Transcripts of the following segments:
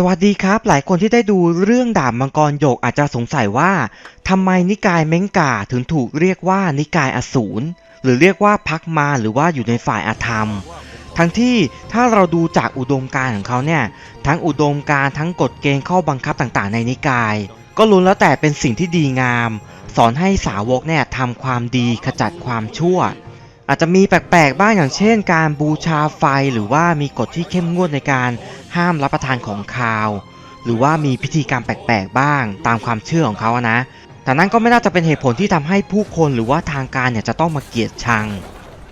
สวัสดีครับ หลายคนที่ได้ดูเรื่องดาบมังกรหยกอาจจะสงสัยว่าทำไมนิกายเม้งกาถึงถูกเรียกว่านิกายอสูรหรือเรียกว่าพักมาหรือว่าอยู่ในฝ่ายอาธรรม ทั้งที่ถ้าเราดูจากอุดมการของเขาเนี่ยทั้งอุดมการทั้งกฎเกณฑ์ข้อบังคับต่างๆ ในนิกาย ก็ล้วนแล้วแต่เป็นสิ่งที่ดีงาม สอนให้สาวกเนี่ยทำความดีขจัดความชั่ว อาจจะมีแปลกๆบ้างอย่างเช่น การบูชาไฟหรือว่ามีกฎที่เข้มงวดในการห้ามรับประทานของคาว หรือว่ามีพิธีกรรมแปลกๆบ้างตามความเชื่อของเขานะ แต่นั่นก็ไม่น่าจะเป็นเหตุผลที่ทำให้ผู้คนหรือว่าทางการเนี่ยจะต้องมาเกลียดชัง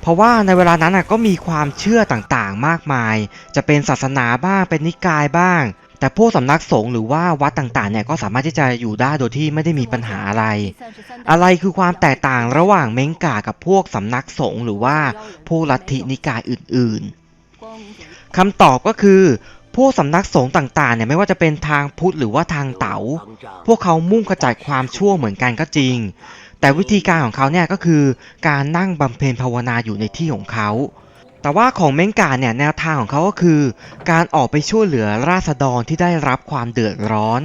เพราะว่าในเวลานั้นก็มีความเชื่อต่างๆ มากมาย จะเป็นศาสนาบ้างเป็นนิกายบ้าง แต่พวกสำนักสงฆ์หรือว่าวัดต่างๆเนี่ยก็สามารถที่จะอยู่ได้โดยที่ไม่ได้มีปัญหาอะไร อะไรคือความแตกต่างระหว่างเม้งกากับพวกสำนักสงฆ์หรือว่าพวกลัทธินิกายอื่นๆคำตอบก็คือพวกสำนักสงฆ์ต่างๆเนี่ยไม่ว่าจะเป็นทางพุทธหรือว่าทางเต๋า พวกเขามุ่งขจัดความชั่วเหมือนกันก็จริง แต่วิธีการของเขาเนี่ยก็คือการนั่งบำเพ็ญภาวนาอยู่ในที่ของเขา แต่ว่าของเม้งกาเนี่ยแนวทางของเขาก็คือ การออกไปช่วยเหลือราษฎรที่ได้รับความเดือดร้อน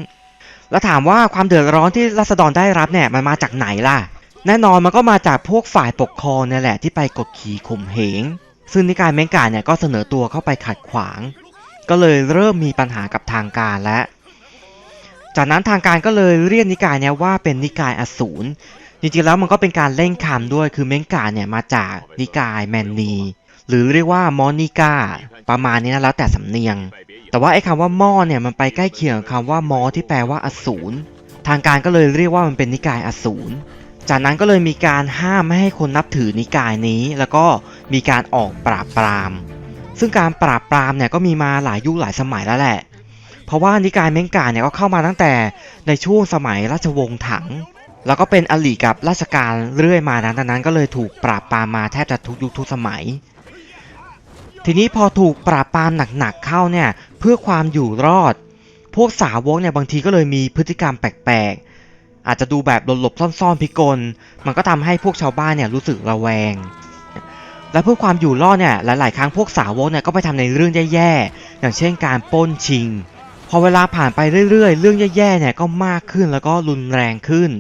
แล้วถามว่าความเดือดร้อนที่ราษฎรได้รับเนี่ยมันมาจากไหนล่ะ แน่นอนมันก็มาจากพวกฝ่ายปกครองเนี่ยแหละที่ไปกดขี่ข่มเหง ซึ่งนิกายเม้งกาเนี่ยก็เสนอตัวเข้าไปขัดขวาง ก็เลยเริ่มมีปัญหากับทางการแล้วจากนั้นทางการก็เลยเรียกนิกายเนี่ยว่าเป็นนิกายอสูรจริงๆแล้วมันก็เป็นการเล่นคำด้วยคือเม้งกาเนี่ยมาจากนิกายแมนนี หรือเรียกว่ามอนิกาประมาณนี้นะแล้วแต่สำเนียง แต่ว่าไอ้คำว่ามอเนี่ยมันไปใกล้เคียงกับคำว่ามอที่แปลว่าอสูรทางการก็เลยเรียกว่ามันเป็นนิกายอสูรจากนั้นก็เลยมีการห้ามไม่ให้คนนับถือนิกายนี้ แล้วก็มีการออกปราบปราม ซึ่งการปราบปรามเนี่ยก็มีมาหลายยุคหลายสมัยแล้วแหละ เพราะว่านิกายเมงกาเนี่ยก็เข้ามาตั้งแต่ในช่วงสมัยราชวงศ์ถัง แล้วก็เป็นอลีกับราชการเรื่อยมานั้นดังนั้นก็เลยถูกปราบปรามมาแทบจะทุกยุคทุกสมัย ทีนี้พอถูกปราบปรามหนักๆเข้าเนี่ยเพื่อความอยู่รอด พวกสาวกเนี่ยบางทีก็เลยมีพฤติกรรมแปลกๆ อาจจะดูแบบหลบๆซ่อนๆพิกล มันก็ทำให้พวกชาวบ้านเนี่ยรู้สึกระแวง และเพื่อความอยู่รอดเนี่ยหลายๆ ครั้งพวกสาวกเนี่ยก็ไปทำในเรื่องแย่ๆ อย่างเช่นการป้นชิง พอเวลาผ่านไปเรื่อยๆ เรื่องแย่ๆเนี่ยก็มากขึ้นแล้วก็รุนแรงขึ้น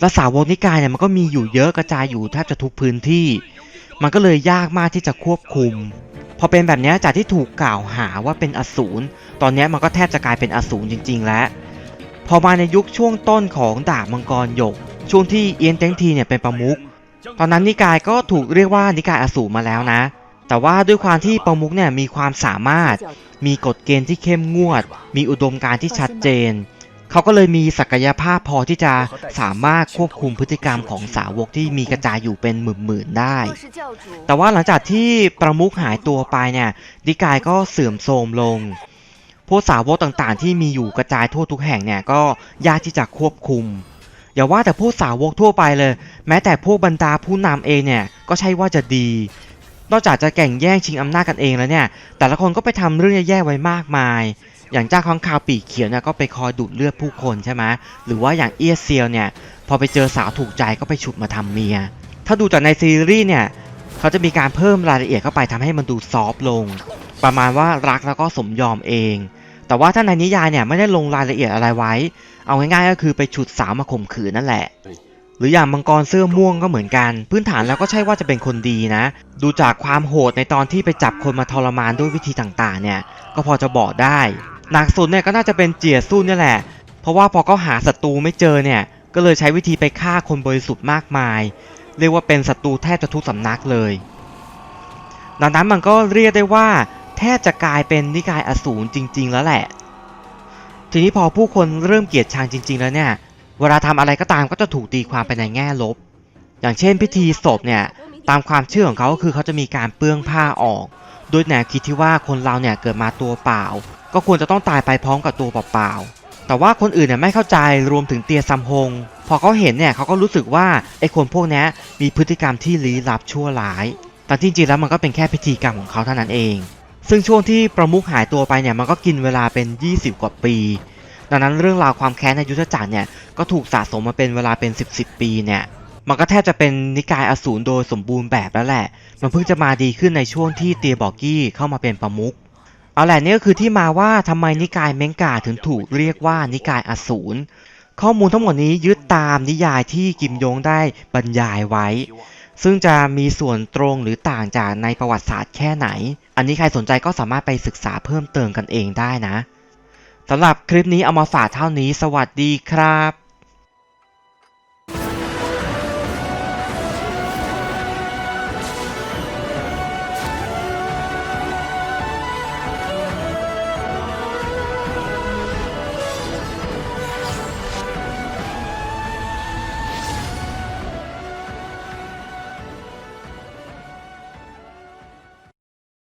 และสาวกนิกายเนี่ยมันก็มีอยู่เยอะกระจายอยู่แทบจะทุกพื้นที่ มันก็เลยยากมากที่จะควบคุม พอเป็นแบบนี้จากที่ถูกกล่าวหาว่าเป็นอสูรตอนนี้มันก็แทบจะกลายเป็นอสูรจริง ๆ แล้ว พอมาในยุคช่วงต้นของดาบมังกรหยก ช่วงที่เอียนเต็งทีเนี่ยเป็นประมุขตอนนั้นนิกายก็ถูกเรียกว่านิกายอสูรมาแล้วนะ แต่ว่าด้วยความที่ประมุขเนี่ยมีความสามารถ มีกฎเกณฑ์ที่เข้มงวด มีอุดมการณ์ที่ชัดเจน เขาก็เลยมีศักยภาพพอที่จะสามารถควบคุมพฤติกรรมของสาวกที่มีกระจายอยู่เป็นหมื่นๆได้ แต่ว่าหลังจากที่ประมุขหายตัวไปเนี่ยนิกายก็เสื่อมโทรมลง พวกสาวกต่างๆ ที่มีอยู่กระจายทั่วทุกแห่งเนี่ยก็ยากที่จะควบคุม อย่าว่าแต่พวกสาวกทั่วไปเลย แม้แต่พวกบรรดาผู้นำเองเนี่ยก็ใช่ว่าจะดี นอกจากจะแข่งแย่งชิงอำนาจกันเองแล้วเนี่ย แต่ละคนก็ไปทำเรื่องแย่ๆไว้มากมาย อย่างเจ้าข้างคาวปีกเขียวเนี่ยก็ไปคอยดูดเลือดผู้คนใช่ไหมหรือว่าอย่างเอียเซียวเนี่ยพอไปเจอสาวถูกใจก็ไปฉุดมาทำเมีย ถ้าดูจากในซีรีส์เนี่ยเขาจะมีการเพิ่มรายละเอียดเข้าไปทำให้มันดูซอฟต์ลง ประมาณว่ารักแล้วก็สมยอมเอง แต่ว่าถ้าในนิยายเนี่ยไม่ได้ลงรายละเอียดอะไรไว้ เอาง่ายๆก็คือไปฉุดสาวมาข่มขืนนั่นแหละหรืออย่างมังกรเสื้อม่วงก็เหมือนกัน พื้นฐานแล้วก็ใช่ว่าจะเป็นคนดีนะ ดูจากความโหดในตอนที่ไปจับคนมาทรมานด้วยวิธีต่างๆ เนี่ย ก็พอจะบอกได้ หนักสุดเนี่ยก็น่าจะเป็นเจียสู้เนี่ยแหละ เพราะว่าพอเขาหาศัตรูไม่เจอเนี่ย ก็เลยใช้วิธีไปฆ่าคนบริสุทธิ์มากมาย เรียกว่าเป็นศัตรูแทบจะทุกสำนักเลย ดังนั้นมันก็เรียกได้ว่า แทบจะกลายเป็นนิกายอสูรจริง ๆ แล้วแหละ ทีนี้พอผู้คนเริ่มเกลียดชังจริง ๆ แล้วเนี่ย เวลาทำอะไรก็ตามก็จะถูกตีความไปในแง่ลบ อย่างเช่น พิธีศพเนี่ย ตามความเชื่อของเขาก็คือเขาจะมีการเปื้องผ้าออก โดยแนวคิดที่ว่าคนเราเนี่ยเกิดมาตัวเปล่า ก็ควรจะต้องตายไปพร้อมกับตัวเปล่าๆแต่ว่าคนอื่นเนี่ยไม่เข้าใจรวมถึงเตียซัมฮงพอเขาเห็นเนี่ยเขาก็รู้สึกว่าไอ้คนพวกนี้มีพฤติกรรมที่ลี้ลับชั่วร้าย แต่จริงๆแล้วมันก็เป็นแค่พิธีกรรมของเขาเท่านั้นเอง ซึ่งช่วงที่ประมุขหายตัวไปเนี่ยมันก็กินเวลาเป็น 20 กว่าปี ดังนั้นเรื่องราวความแค้นในยุทธจักรเนี่ยก็ถูกสะสมมาเป็นเวลาเป็น 10 10ปีเนี่ย มันก็แทบจะเป็นนิกายอสูรโดยสมบูรณ์แบบแล้วแหละ มันเพิ่งจะมาดีขึ้นในช่วงที่เตียบอกกี้เข้ามาเป็นประมุขเอาแหละนี่ก็คือที่มาว่าทำไมนิกายเมงกาถึงถูกเรียกว่านิกายอสูรข้อมูลทั้งหมดนี้ยึดตามนิยายที่กิมยงได้บรรยายไว้ ซึ่งจะมีส่วนตรงหรือต่างจากในประวัติศาสตร์แค่ไหน อันนี้ใครสนใจก็สามารถไปศึกษาเพิ่มเติมกันเองได้นะสำหรับคลิปนี้เอามาฝากเท่านี้ สวัสดีครับ